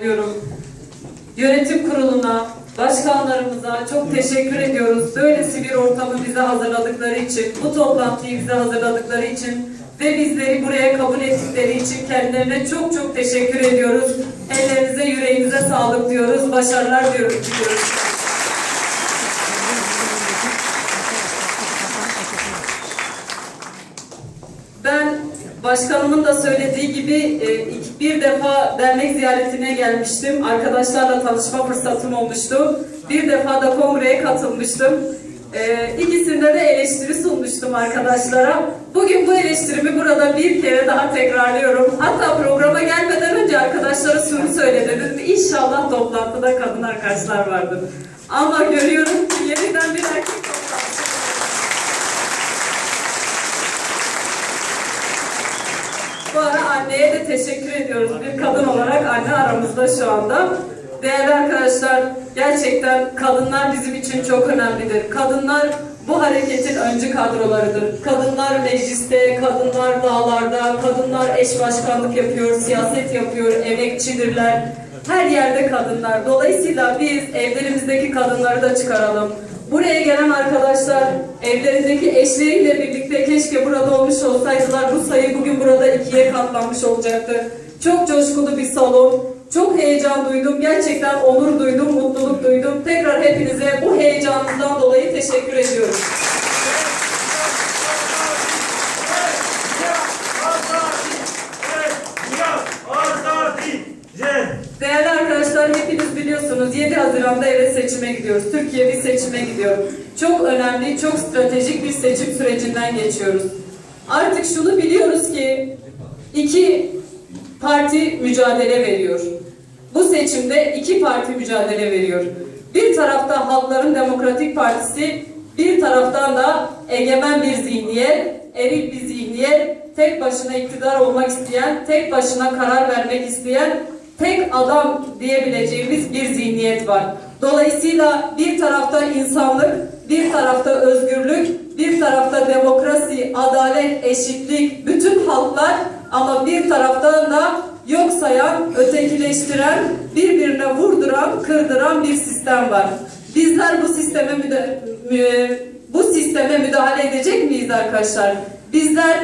diyorum. Yönetim kuruluna, başkanlarımıza çok teşekkür ediyoruz. Böylesi bir ortamı bize hazırladıkları için, bu toplantıyı bize hazırladıkları için ve bizleri buraya kabul ettikleri için kendilerine çok çok teşekkür ediyoruz. Ellerinize, yüreğinize sağlık diyoruz. Başarılar diyoruz. diyoruz. Ben başkanımın da söylediği gibi e, bir defa dernek ziyaretine gelmiştim. Arkadaşlarla tanışma fırsatım olmuştu. Bir defa da kongreye katılmıştım. E, ikisinde de eleştiri sunmuştum arkadaşlara. Bugün bu eleştirimi burada bir kere daha tekrarlıyorum. Hatta programa gelmeden önce arkadaşlara şunu söyledim. İnşallah toplantıda kadın arkadaşlar vardır. Ama görüyorum ki yeniden bir erkek Ara anneye de teşekkür ediyoruz. Bir kadın olarak anne aramızda şu anda. Değerli arkadaşlar, gerçekten kadınlar bizim için çok önemlidir. Kadınlar bu hareketin öncü kadrolarıdır. Kadınlar mecliste, kadınlar dağlarda, kadınlar eş başkanlık yapıyor, siyaset yapıyor, emekçidirler. Her yerde kadınlar. Dolayısıyla biz evlerimizdeki kadınları da çıkaralım. Buraya gelen arkadaşlar evlerindeki eşleriyle birlikte keşke burada olmuş olsaydılar. Bu sayı bugün burada ikiye katlanmış olacaktı. Çok coşkulu bir salon. Çok heyecan duydum. Gerçekten onur duydum, mutluluk duydum. Tekrar hepinize bu heyecanınızdan dolayı teşekkür ediyorum. Değerli arkadaşlar hepiniz biliyorsunuz 7 Haziran'da evet seçime gidiyoruz. Türkiye bir seçime gidiyor. Çok önemli, çok stratejik bir seçim sürecinden geçiyoruz. Artık şunu biliyoruz ki iki parti mücadele veriyor. Bu seçimde iki parti mücadele veriyor. Bir tarafta Halkların Demokratik Partisi, bir taraftan da egemen bir zihniyet, eril bir zihniyet, tek başına iktidar olmak isteyen, tek başına karar vermek isteyen, tek adam diyebileceğimiz bir zihniyet var. Dolayısıyla bir tarafta insanlık, bir tarafta özgürlük, bir tarafta demokrasi, adalet, eşitlik, bütün halklar ama bir taraftan da yok sayan, ötekileştiren, birbirine vurduran, kırdıran bir sistem var. Bizler bu sisteme müda- mü- bu sisteme müdahale edecek miyiz arkadaşlar? Bizler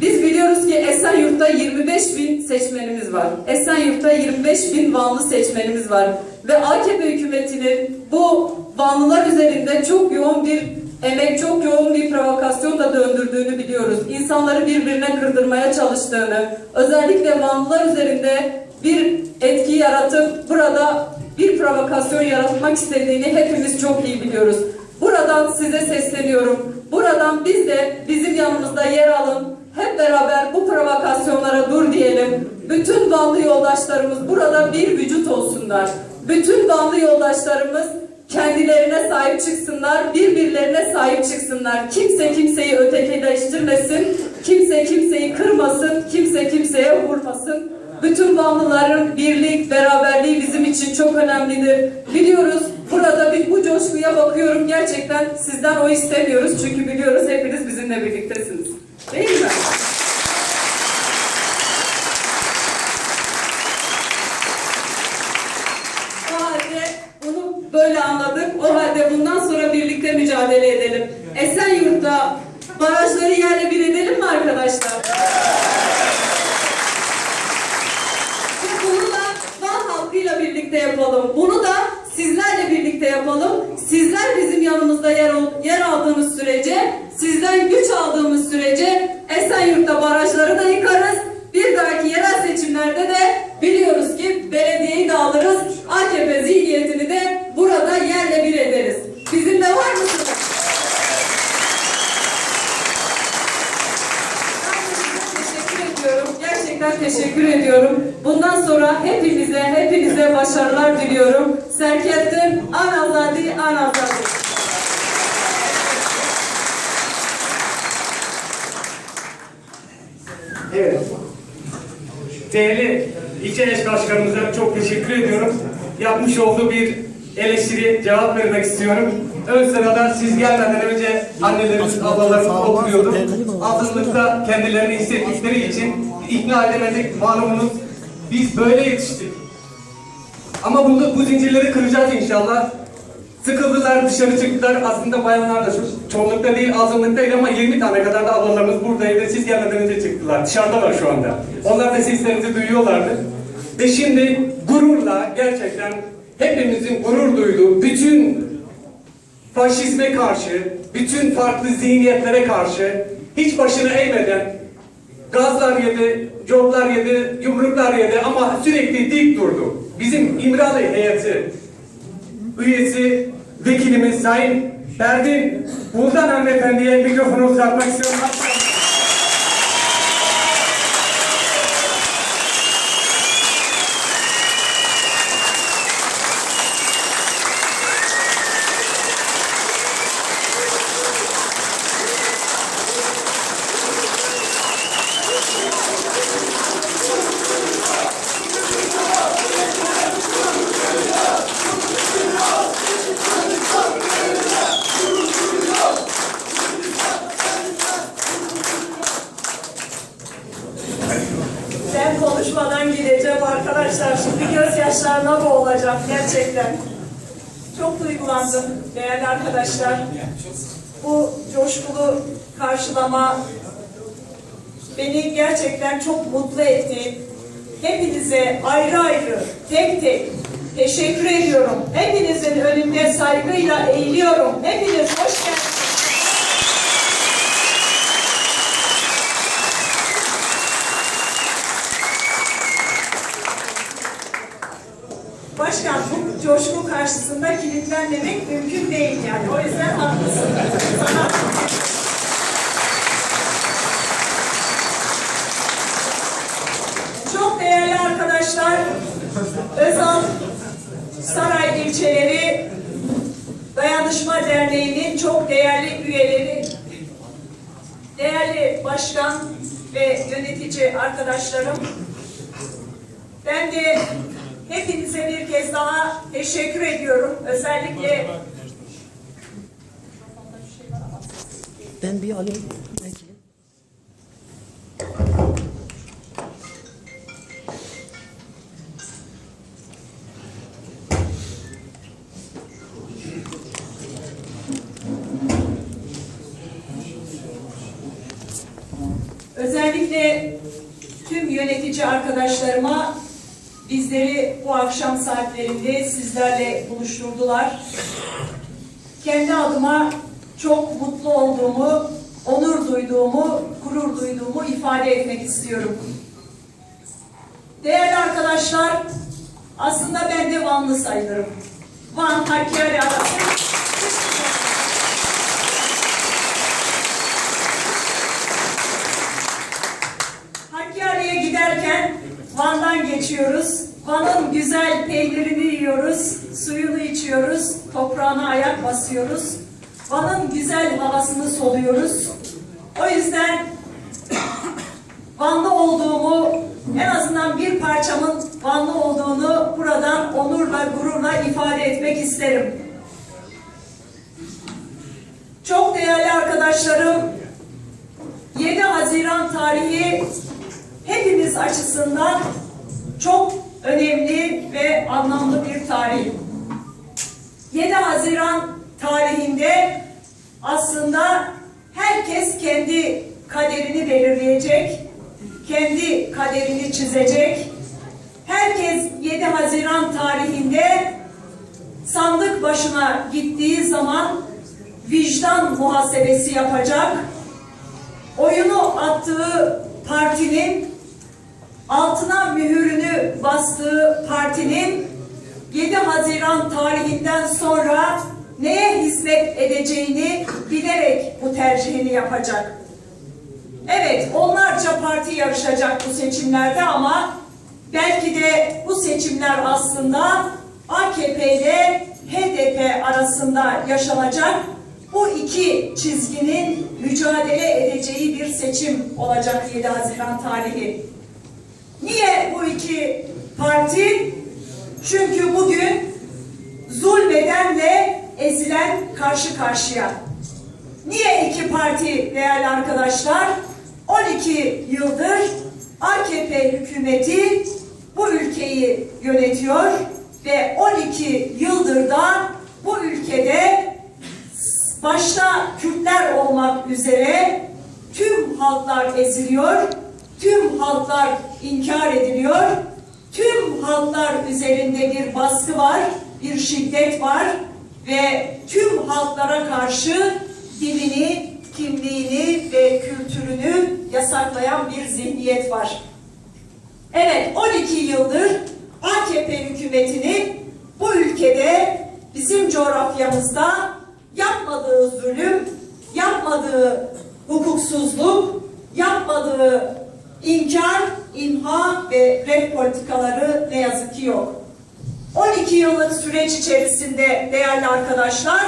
biz biliyoruz ki Esenyurt'ta 25 bin seçmenimiz var. Esenyurt'ta 25 bin Vanlı seçmenimiz var. Ve AKP hükümetinin bu Vanlılar üzerinde çok yoğun bir emek, çok yoğun bir provokasyon da döndürdüğünü biliyoruz. İnsanları birbirine kırdırmaya çalıştığını, özellikle Vanlılar üzerinde bir etki yaratıp burada bir provokasyon yaratmak istediğini hepimiz çok iyi biliyoruz. Buradan size sesleniyorum. Buradan biz de bizim yanımızda yer alın. Hep beraber bu provokasyonlara dur diyelim. Bütün Vanlı yoldaşlarımız burada bir vücut olsunlar. Bütün Vanlı yoldaşlarımız kendilerine sahip çıksınlar, birbirlerine sahip çıksınlar. Kimse kimseyi ötekileştirmesin, kimse kimseyi kırmasın, kimse kimseye vurmasın. Bütün Vanlıların birlik, beraberliği bizim için çok önemlidir. Biliyoruz burada bir bu coşkuya bakıyorum. Gerçekten sizden o istemiyoruz. Çünkü biliyoruz hepiniz bizimle birliktesiniz. Değil mi? O halde bunu böyle anladık. O halde bundan sonra birlikte mücadele edelim. Esenyurt'ta barajları yerle bir edelim mi arkadaşlar? Bunu da Van halkıyla birlikte yapalım. Bunu da sizlerle birlikte yapalım. Sizler bizim yanımızda yer, yer aldığımız sürece, sizden güç aldığımız sürece Esenyurt'ta barajları da yıkarız. Bir dahaki yerel seçimlerde de biliyoruz ki belediyeyi de alırız. AKP zihniyetini de burada yerle bir ederiz. Bizimle var mısınız? Ben de size teşekkür ediyorum. Gerçekten teşekkür ediyorum. Bundan sonra hepinize, hepinize başarılar diliyorum. Serkettin Anazadi Anazadi. Evet. Değerli ilçe eş başkanımıza çok teşekkür ediyorum. Yapmış olduğu bir eleştiri cevap vermek istiyorum. Ön sırada siz gelmeden önce annelerimiz, ablalarımız okuyordu. Azınlıkta kendilerini hissettikleri için ikna edemedik malumunuz. Biz böyle yetiştik. Ama bunu, bu zincirleri kıracağız inşallah. Sıkıldılar, dışarı çıktılar. Aslında bayanlar da şu çoğunlukta değil, azınlıkta değil ama 20 tane kadar da ablalarımız buradaydı. Siz gelmeden önce çıktılar. Dışarıdalar şu anda. Onlar da seslerinizi duyuyorlardı. Ve şimdi gururla gerçekten hepimizin gurur duyduğu bütün faşizme karşı, bütün farklı zihniyetlere karşı hiç başını eğmeden gazlar yedi, coplar yedi, yumruklar yedi ama sürekli dik durdu. Bizim İmralı heyeti üyesi, vekilimiz Sayın Erdin Buldan hanımefendiye mikrofonu uzatmak istiyorum. Arkadaşlar. Şimdi gözyaşlarına boğulacağım gerçekten. Çok duygulandım değerli arkadaşlar. Bu coşkulu karşılama beni gerçekten çok mutlu etti. Hepinize ayrı ayrı, tek tek teşekkür ediyorum. Hepinizin önünde saygıyla eğiliyorum. Hepiniz hoş geldiniz. Başkan bu coşku karşısında kilitlenmemek mümkün değil yani. O yüzden haklısın. Sana Çok değerli arkadaşlar, Özal Saray ilçeleri Dayanışma Derneği'nin çok değerli üyeleri, değerli başkan ve yönetici arkadaşlarım, ben de hepinize bir kez daha teşekkür ediyorum. Özellikle Ben bir alayım. Saatlerinde sizlerle buluşturdular. Kendi adıma çok mutlu olduğumu, onur duyduğumu, gurur duyduğumu ifade etmek istiyorum. Değerli arkadaşlar, aslında ben de Vanlı sayılırım. Van, Hakkari arası. Van'dan geçiyoruz. Van'ın güzel peynirini yiyoruz, suyunu içiyoruz, toprağına ayak basıyoruz. Van'ın güzel havasını soluyoruz. O yüzden Vanlı olduğumu, en azından bir parçamın Vanlı olduğunu buradan onurla, gururla ifade etmek isterim. Çok değerli arkadaşlarım, 7 Haziran tarihi hepimiz açısından çok önemli ve anlamlı bir tarih. 7 Haziran tarihinde aslında herkes kendi kaderini belirleyecek, kendi kaderini çizecek. Herkes 7 Haziran tarihinde sandık başına gittiği zaman vicdan muhasebesi yapacak oyunu attığı partinin altına mühürünü bastığı partinin 7 Haziran tarihinden sonra neye hizmet edeceğini bilerek bu tercihini yapacak. Evet, onlarca parti yarışacak bu seçimlerde ama belki de bu seçimler aslında AKP ile HDP arasında yaşanacak bu iki çizginin mücadele edeceği bir seçim olacak 7 Haziran tarihi. Niye bu iki parti? Çünkü bugün zulmedenle ezilen karşı karşıya. Niye iki parti değerli arkadaşlar? 12 yıldır AKP hükümeti bu ülkeyi yönetiyor. ve 12 yıldır da bu ülkede başta Kürtler olmak üzere tüm halklar eziliyor, tüm halklar inkar ediliyor, tüm halklar üzerinde bir baskı var, bir şiddet var ve tüm halklara karşı dilini, kimliğini ve kültürünü yasaklayan bir zihniyet var. Evet, 12 yıldır AKP hükümetinin bu ülkede bizim coğrafyamızda yapmadığı zulüm, yapmadığı hukuksuzluk, yapmadığı inkar, imha ve red politikaları ne yazık ki yok. 12 yıllık süreç içerisinde değerli arkadaşlar,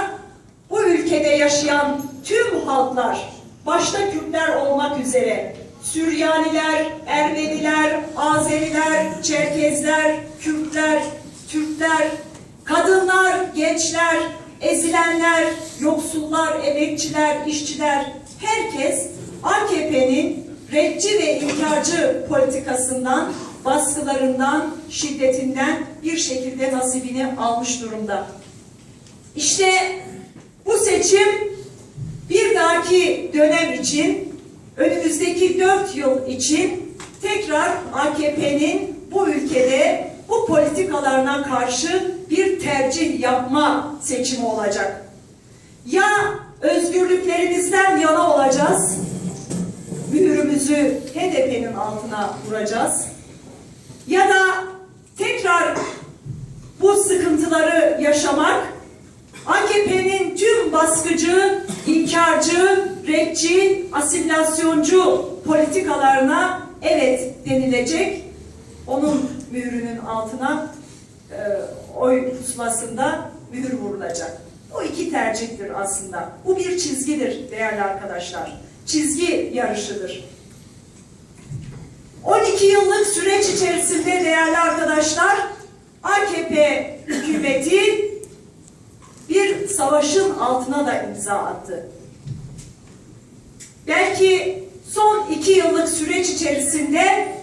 bu ülkede yaşayan tüm halklar, başta Kürtler olmak üzere, Süryaniler, Ermeniler, Azeriler, Çerkezler, Kürtler, Türkler, kadınlar, gençler, ezilenler, yoksullar, emekçiler, işçiler, herkes AKP'nin redci ve inkarcı politikasından, baskılarından, şiddetinden bir şekilde nasibini almış durumda. İşte bu seçim bir dahaki dönem için, önümüzdeki dört yıl için tekrar AKP'nin bu ülkede bu politikalarına karşı bir tercih yapma seçimi olacak. Ya özgürlüklerimizden yana olacağız, mührümüzü HDP'nin altına vuracağız ya da tekrar bu sıkıntıları yaşamak AKP'nin tüm baskıcı, inkarcı, redci, asimilasyoncu politikalarına evet denilecek. Onun mührünün altına e, oy pusulasında mühür vurulacak. O iki tercihtir aslında. Bu bir çizgidir değerli arkadaşlar. Çizgi yarışıdır. 12 yıllık süreç içerisinde değerli arkadaşlar AKP hükümeti bir savaşın altına da imza attı. Belki son iki yıllık süreç içerisinde